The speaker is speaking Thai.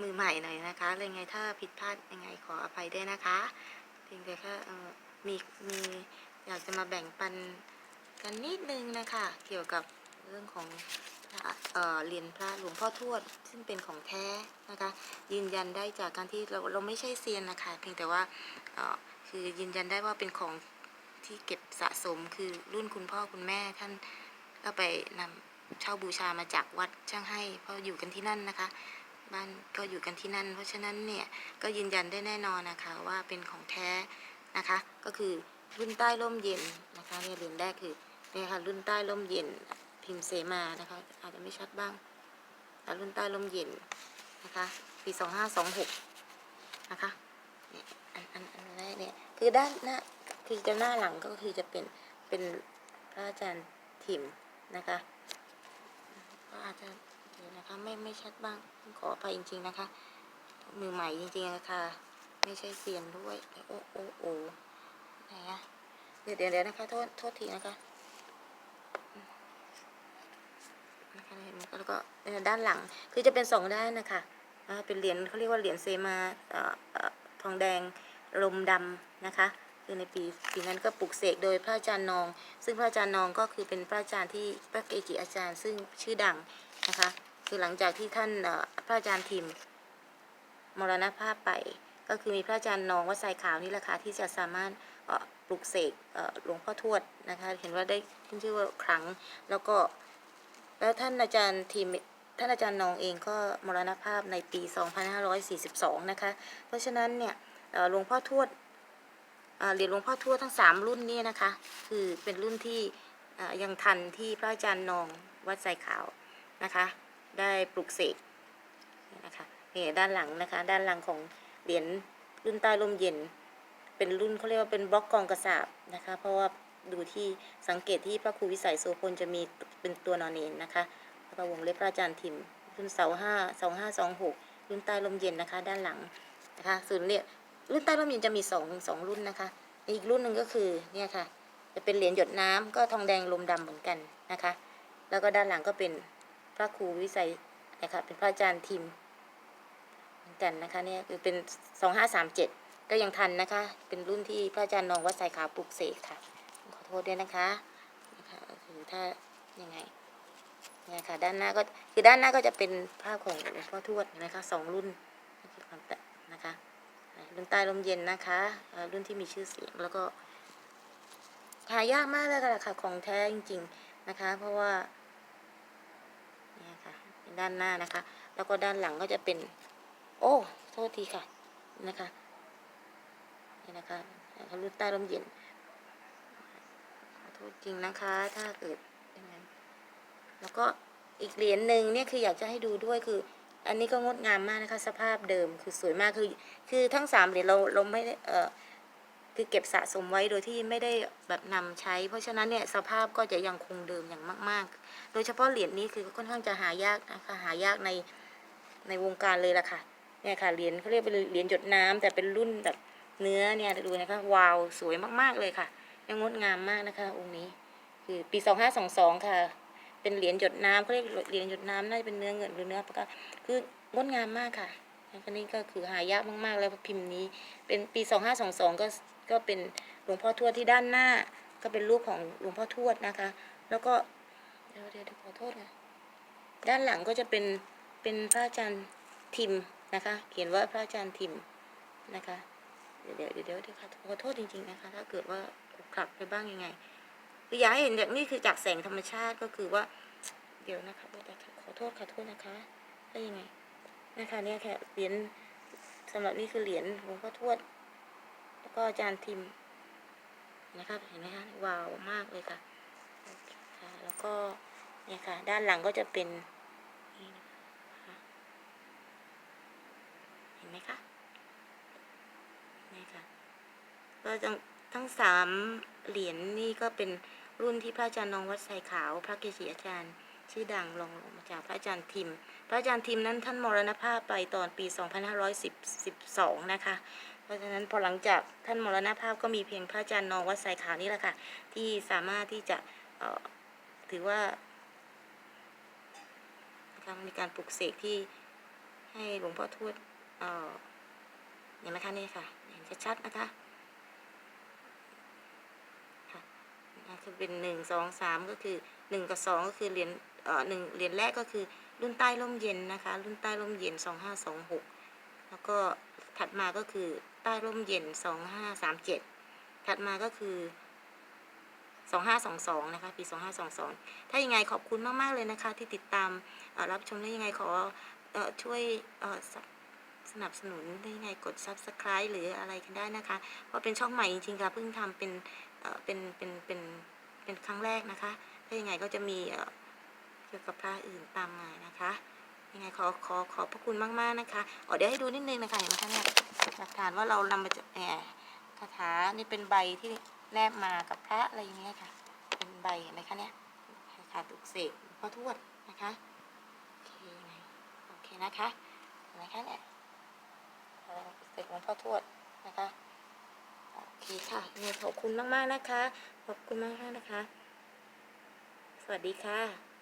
มือใหม่หน่อยนะคะเลยไงถ้าผิดพลาดยังไงขออภัยด้วยนะคะเพียงแต่แค่มีมีอยากจะมาแบ่งปันกันนิดนึงนะคะ เกี่ยวกับเรื่องของเหรียญพระหลวงพ่อทวด ซึ่งเป็นของแท้นะคะ ยืนยันได้จากการที่เราเราไม่ใช่เซียนนะคะ เพียงแต่ว่าคือยืนยันได้ว่าเป็นของที่เก็บสะสมคือรุ่นคุณพ่อคุณแม่ท่านก็ไปนำเช่าบูชามาจากวัดช่างให้เพราะอยู่กันที่นั่นนะคะ บ้านก็อยู่กันที่นั่น เพราะฉะนั้นเนี่ยก็ยืนยันได้แน่นอนนะคะว่าเป็นของแท้นะคะ ก็คือรุ่นใต้ร่มเย็นนะคะเนี่ยเหรียญแรกคือเนี่ยค่ะรุ่นใต้ร่มเย็นพิมพ์เสมานะคะ อาจจะไม่ชัดบ้างแต่รุ่นใต้ร่มเย็นนะคะปีสองห้าสองหกนะคะเนี่ยอันอันอันแรกเนี่ยคือด้านหน้าคือจะหน้าหลังก็คือจะเป็นเป็นพระอาจารย์ถิ่มนะคะก็อาจจะ ยวนะคะ ไม่ไม่ชัดบ้างขออภัยจริง ๆนะคะ มือใหม่จริงๆนะคะไม่ใช่เซียนด้วยโอ้โอ้โอ้ไหนอะเดี๋ยวเดี๋ยวนะคะโทษโทษทีนะคะนะคะเห็นไหมแล้วก็ด้านหลังคือจะเป็นสองด้านนะคะเป็นเหรียญเขาเรียกว่าเหรียญเซมาทองแดงลมดำนะคะคือในปีปีนั้นก็ปลุกเสกโดยพระอาจารย์นอง ซึ่งพระอาจารย์นองก็คือเป็นพระอาจารย์ที่พระเกจิอาจารย์ ซึ่งชื่อดังนะคะ คือหลังจากที่ท่านพระอาจารย์ทิมมรณภาพไป ก็คือมีพระอาจารย์นองวัดทรายขาวนี่แหละค่ะที่จะสามารถเอ่อปลุกเสกเอ่อหลวงพ่อทวดนะคะ เห็นว่าได้ขึ้นชื่อว่าครั้งแล้วก็แล้วท่านอาจารย์ทิมท่านอาจารย์นองเองก็มรณภาพในปี 2542 นะคะ เพราะฉะนั้นเนี่ยเอ่อหลวงพ่อทวดเหรียญหลวงพ่อทวดทั้งสามรุ่นนี้นะคะ คือเป็นรุ่นที่อ่ายังทันที่พระอาจารย์นองวัดไซขาวนะคะ ได้ปลุกเสกนะคะนี่ด้านหลังนะคะ ด้านหลังของเหรียญรุ่นใต้ร่มเย็น เป็นรุ่นเขาเรียกว่าเป็นบล็อกกองกระสาบนะคะ เพราะว่าดูที่สังเกตที่พระครูวิสัยโสพลจะมีเป็นตัวนอนเนนนะคะแล้วงเล็บพระอาจารย์ทิมรุ่นเสาห้าสองห้าสองหกรุ่นใต้ร่มเย็นนะคะ ด้านหลังนะคะส่วนเนี่ยรุ่นใต้ร่มเย็นจะมีสองสองรุ่นนะคะอีกรุ่นหนึ่งก็คือเนี่ยค่ะ จะเป็นเหรียญหยดน้ำก็ทองแดงลมดำเหมือนกันนะคะ แล้วก็ด้านหลังก็เป็น พระครูวิสัยนะคะเป็นพระอาจารย์ทิมเหมือนกันนะคะเนี่ยคือเป็นสองห้าสามเจ็ดก็ยังทันนะคะ เป็นรุ่นที่พระอาจารย์นองวัดสายขาวปลุกเสกค่ะ ขอโทษด้วยนะคะนะคะคือถ้ายังไงเนี่ยค่ะด้านหน้าก็คือด้านหน้าก็จะเป็นภาพของหลวงพ่อทวดนะคะสองรุ่นนี่คือความแตกนะคะรุ่นใต้ลมเย็นนะคะรุ่นที่มีชื่อเสียงแล้วก็หายากมากเลยค่ะค่ะของแท้จริง ๆนะคะ เพราะว่า ด้านหน้านะคะ แล้วก็ด้านหลังก็จะเป็น โอ้โทษทีค่ะนะคะนี่นะคะรุ่นใต้ลมเย็นขอโทษจริงนะคะ ถ้าเกิดยังไงแล้วก็อีกเหรียญหนึ่งเนี่ยคืออยากจะให้ดูด้วยคือ อันนี้ก็งดงามมากนะคะ สภาพเดิมคือสวยมากคือ คือทั้งสามเหรียญเราเราไม่เออ คือเก็บสะสมไว้โดยที่ไม่ได้แบบนำใช้ เพราะฉะนั้นเนี่ยสภาพก็จะยังคงเดิมอย่างมาก ๆ โดยเฉพาะเหรียญนี้คือค่อนข้างจะหายากนะคะหายากในในวงการเลยล่ะค่ะเนี่ยค่ะเหรียญเขาเรียกเป็นเหรียญหยดน้ำแต่เป็นรุ่นแบบเนื้อเนี่ยดูนะคะวาวสวยมากๆเลยค่ะยังงดงามมากนะคะองค์นี้ คือปีสองห้าสองสองค่ะ เป็นเหรียญหยดน้ำเขาเรียกเหรียญหยดน้ำน่าจะเป็นเนื้อเงินหรือเนื้อปากกาคืองดงามมากค่ะอันนี้ก็คือหายากมากๆแล้วพิมพ์นี้ เป็นปี2522ก็ ก็เป็นหลวงพ่อทวดที่ด้านหน้า ก็เป็นรูปของหลวงพ่อทวดนะคะ แล้วก็เดี๋ยวเดี๋ยวขอโทษค่ะด้านหลังก็จะเป็นเป็นพระอาจารย์ทิมนะคะ เขียนว่าพระอาจารย์ทิมนะคะ เดี๋ยวเดี๋ยวเดี๋ยวเดี๋ยวขอโทษจริงๆนะคะ ถ้าเกิดว่าขลับไปบ้างยังไงคืออยากให้เห็นจากนี่คือจากแสงธรรมชาติก็คือว่า เดี๋ยวนะคะขอโทษขอโทษนะคะได้ยังไงนะคะเนี่ยแค่เหรียญสำหรับนี่คือเหรียญหลวงพ่อทวด ก็อาจารย์ทิมนะครับเห็นไหมคะว้าวมากเลยค่ะแล้วก็เนี่ยค่ะ ด้านหลังก็จะเป็นเห็นไหมคะนี่ค่ะก็ทั้งทั้งสามเหรียญนี่ก็เป็นรุ่นที่พระอาจารย์นองวัดไซขาว พระเกจิอาจารย์ ชื่อดังรองลงมาจากพระอาจารย์ทิม พระอาจารย์ทิมนั้นท่านมรณภาพไปตอนปี 2512 นะคะ เพราะฉะนั้นพอหลังจากท่านมรณภาพก็มีเพียงพระอาจารย์นองวัดสายขาวนี่แหละค่ะ ที่สามารถที่จะถือว่านะคะมีการปลุกเสกที่ให้หลวงพ่อทวดเอ่อเห็นไหมคะนี่ค่ะ เห็นชัดๆนะคะค่ะคือเป็นหนึ่งสองสามก็คือหนึ่งกับสองก็คือเหรียญเอ่อหนึ่งเหรียญแรกก็คือรุ่นใต้ร่มเย็นนะคะ รุ่นใต้ร่มเย็นสองห้าสองหก แล้วก็ถัดมาก็คือใต้ร่มเย็นสองห้าสามเจ็ดถัดมาก็คือ2522นะคะปี2522ถ้ายังไงขอบคุณมาก ๆ เลยนะคะ ที่ติดตามรับชมได้ยังไงขอเออช่วยเอ่อสสนับสนุนได้ยังไงกด Subscribe หรืออะไรกันได้นะคะ เพราะเป็นช่องใหม่จริงๆค่ะเพิ่งทำเป็นเอ่อเป็นเป็นเป็นเป็นครั้งแรกนะคะ ถ้ายังไงก็จะมีเอ่อเกี่ยวกับพระอื่นตามมานะคะ ยังไงขอขอขอบพระคุณมากๆนะคะอ๋อเดี๋ยวให้ดูนิดนึงนะคะเห็นไหมคะเนี่ยหลักฐานว่าเรานำมาจากแหมคาถานี่เป็นใบที่แนบมากับพระอะไรอย่างเงี้ยค่ะ เป็นใบเห็นไหมคะเนี่ยคาถาตุกเสกหลวงพ่อทวดนะคะโอเคไงโอเคนะคะเห็นไหมคะเนี่ยคาถาตุกเสกหลวงพ่อทวดนะคะโอเคค่ะยังไงขอบคุณมากๆนะคะ ขอบคุณมากๆนะคะ สวัสดีค่ะ